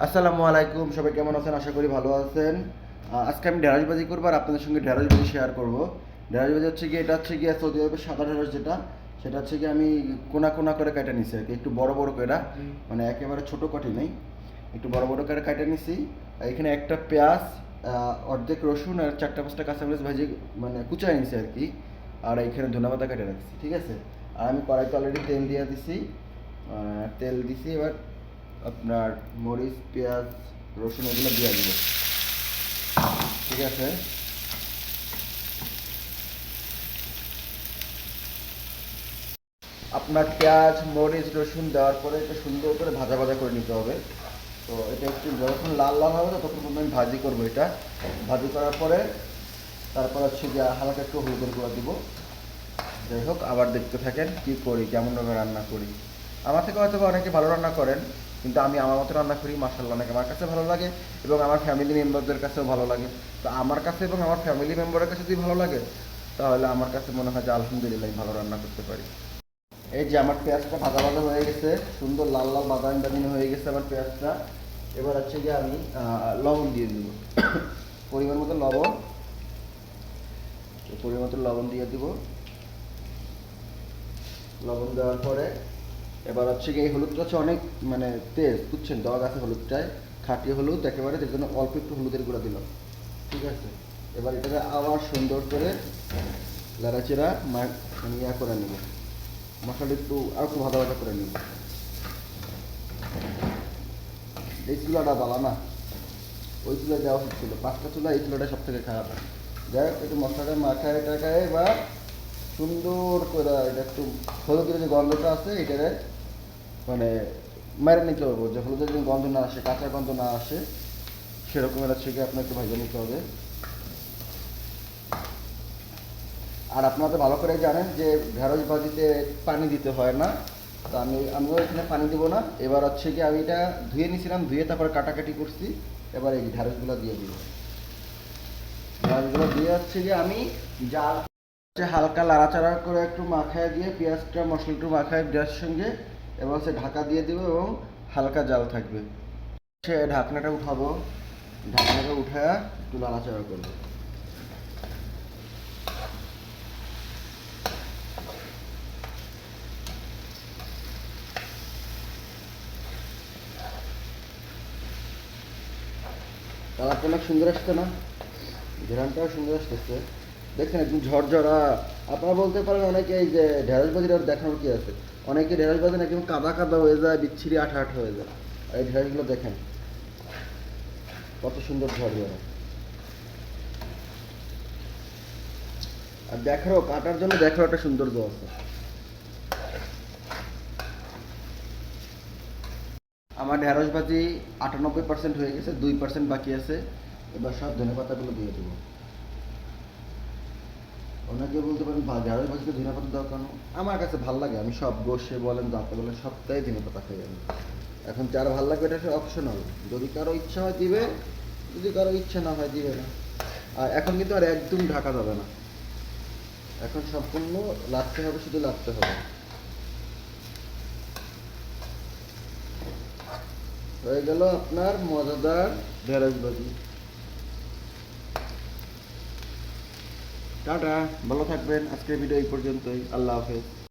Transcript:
আসসালামু আলাইকুম, সবাই কেমন আছেন? আশা করি ভালো আছেন। আজকে আমি ঢেঁড়সবাজি করব আর আপনাদের সঙ্গে ঢেঁড়সবাজি শেয়ার করব। ঢেঁড়সবাজি হচ্ছে কি এটা হচ্ছে গিয়ে সৌদি আরবের সাদা ঢেঁড়স যেটা, সেটা হচ্ছে কি আমি কোনা কোনা করে কেটে নিছি আর কি। একটু বড় বড় করে মানে একেবারে ছোট কটি নেই। একটু বড় বড় করে কেটে নিছি। এখানে একটা পেঁয়াজ অর্ধেক রসুন আর চারটা পাঁচটা কাঁচামরিচ ভাজি মানে কুচাই নিছি আর কি। আর এখানে ধনেপাতা কেটে রাখছি, ঠিক আছে? আর আমি কড়াইতে অলরেডি তেল দিয়ে দিছি। তেল দিছি, এবার আপনার মরিচ, পেঁয়াজ, রসুন, এগুলো দিয়ে দিব। ঠিক আছে? আপনার পেঁয়াজ, মরিচ, রসুন দেওয়ার পরে এটা সুন্দর করে ভাজা ভাজা করে নিতে হবে। তো এটা একটু যখন লাল লাল হবে তখন পর্যন্ত আমি ভাজি করব এটা। ভাজি করার পরে তারপর হচ্ছে যে হালকা একটু হলুদের গুঁড়া দিব। যাই হোক, আবার দেখতে থাকেন কি করি কেমনভাবে রান্না করি। আমার থেকে হয়তো অনেকে ভালো রান্না করেন। কিন্তু আমি আমার মতো রান্না করি মাসাল্লাহ অনেক আমার কাছে ভালো লাগে এবং আমার ফ্যামিলি মেম্বারদের কাছেও ভালো লাগে। তো আমার কাছে এবং আমার ফ্যামিলি মেম্বারের কাছে যদি ভালো লাগে, তাহলে আমার কাছে মনে হয় যে আলহামদুলিল্লাহ ভালো রান্না করতে পারি। এই যে আমার পেঁয়াজটা ভাজা ভাজা হয়ে গেছে, সুন্দর লাল লাল বাদামি বাদামি হয়ে গেছে আমার পেঁয়াজটা। এবার হচ্ছে যে আমি লবণ দিয়ে দিব। পরিমাণ মতো লবণ। পরিমাণ মতো লবণ দিয়ে দিব। লবণ দেওয়ার পরে এবার হচ্ছে এই হলুদটা হচ্ছে অনেক মানে তেজ, বুঝছেন? দেওয়া আছে হলুদটায়। খাঁটি হলুদ, একেবারে তার জন্য অল্প একটু হলুদের গুঁড়া দিলাম। ঠিক আছে? এবার এটাকে আবার সুন্দর করে লাড়াচেরা মা মানে ইয়া করে নেব। মশলাটা একটু আর একটু ভাজা ভাজা করে নেব। এই চুলাটা জ্বালা না? ওই চুলা দেওয়া উচিত ছিল। পাঁচটা চুলা এই চুলাটা সব থেকে খারাপ। যাই হোক, একটু মশলাটা মাখায় টাকায় বা সুন্দর করে এটা একটু হলুদের যে গন্ধটা আছে এটারে মানে মেরে নিতে হবে যে হলুদের যদি গন্ধ না আসে, কাঁচা গন্ধ না আসে, সেরকম এটা থেকে আপনাকে ভেজে নিতে হবে। আর আপনারা তো ভালো করে জানেন যে ঢেঁড়স ভাজিতে পানি দিতে হয় না, তো আমি, আমিও এখানে পানি দেবো না। এবার হচ্ছে কি আমি এটা ধুয়ে নিয়েছিলাম, ধুয়ে তারপর কাটাকাটি করছি, এবার এই ঢেঁড়সগুলো দিয়ে দিব। ঢেঁড়সগুলো দিয়ে হচ্ছে যে আমি হচ্ছে হালকা লাড়াচাড়া করে একটু মাখায় দিয়ে পেঁয়াজটা মশলা একটু মাখায় পেঁয়াজের সঙ্গে এবার সে ঢাকা দিয়ে দিব এবং হালকা জাল থাকবে। সে ঢাকনাটা উঠাবো। ঢাকনাটা উঠায় একটু লাড়াচাড়া করব। কালারটা অনেক সুন্দর আসছে না? ঘেরানটাও সুন্দর আসতেছে। দেখেন একদম ঝরঝরা। আপনারা বলতে পারেন অনেকে এই যে ঢেঁড়স বাজির দেখানোর কি আছে? অনেকে ঢেঁড়স বাজি না একদম কাদা কাদা হয়ে যায়, বিচ্ছিরি আঠা আঠা হয়ে যায়। আর এই ঢেঁড়সগুলো দেখেন, কত সুন্দর ঝরঝরা আর দেখারও, কাটার জন্য দেখারও একটা সৌন্দর্য আছে। আমার ঢেঁড়স ভাজি আটানব্বই পার্সেন্ট হয়ে গেছে, দুই পার্সেন্ট বাকি আছে। এবার সব ধনে পাতাগুলো দিয়ে দেবো। অনেকে বলতে পারেন ঢেঁড়স ভাজিতে ধনে পাতা দাও কেন? আমার কাছে ভালো লাগে। আমি সব গোষে বলেন দাঁতে বলেন, সবটাই ধনে পাতা খাই আমি এখন যার ভালো লাগবে এটা অপশনাল যদি কারও ইচ্ছা হয় দিবে, যদি কারও ইচ্ছা না হয় দিবে না। আর এখন কিন্তু আর একদম ঢাকা যাবে না। এখন সম্পূর্ণ লাগতে হবে, শুধু লাগতে হবে। হয়ে গেল আপনার মজাদার ঢেঁড়স টাটা ভালো থাকবেন। আজকের ভিডিও এই পর্যন্তই। আল্লাহ হাফেজ।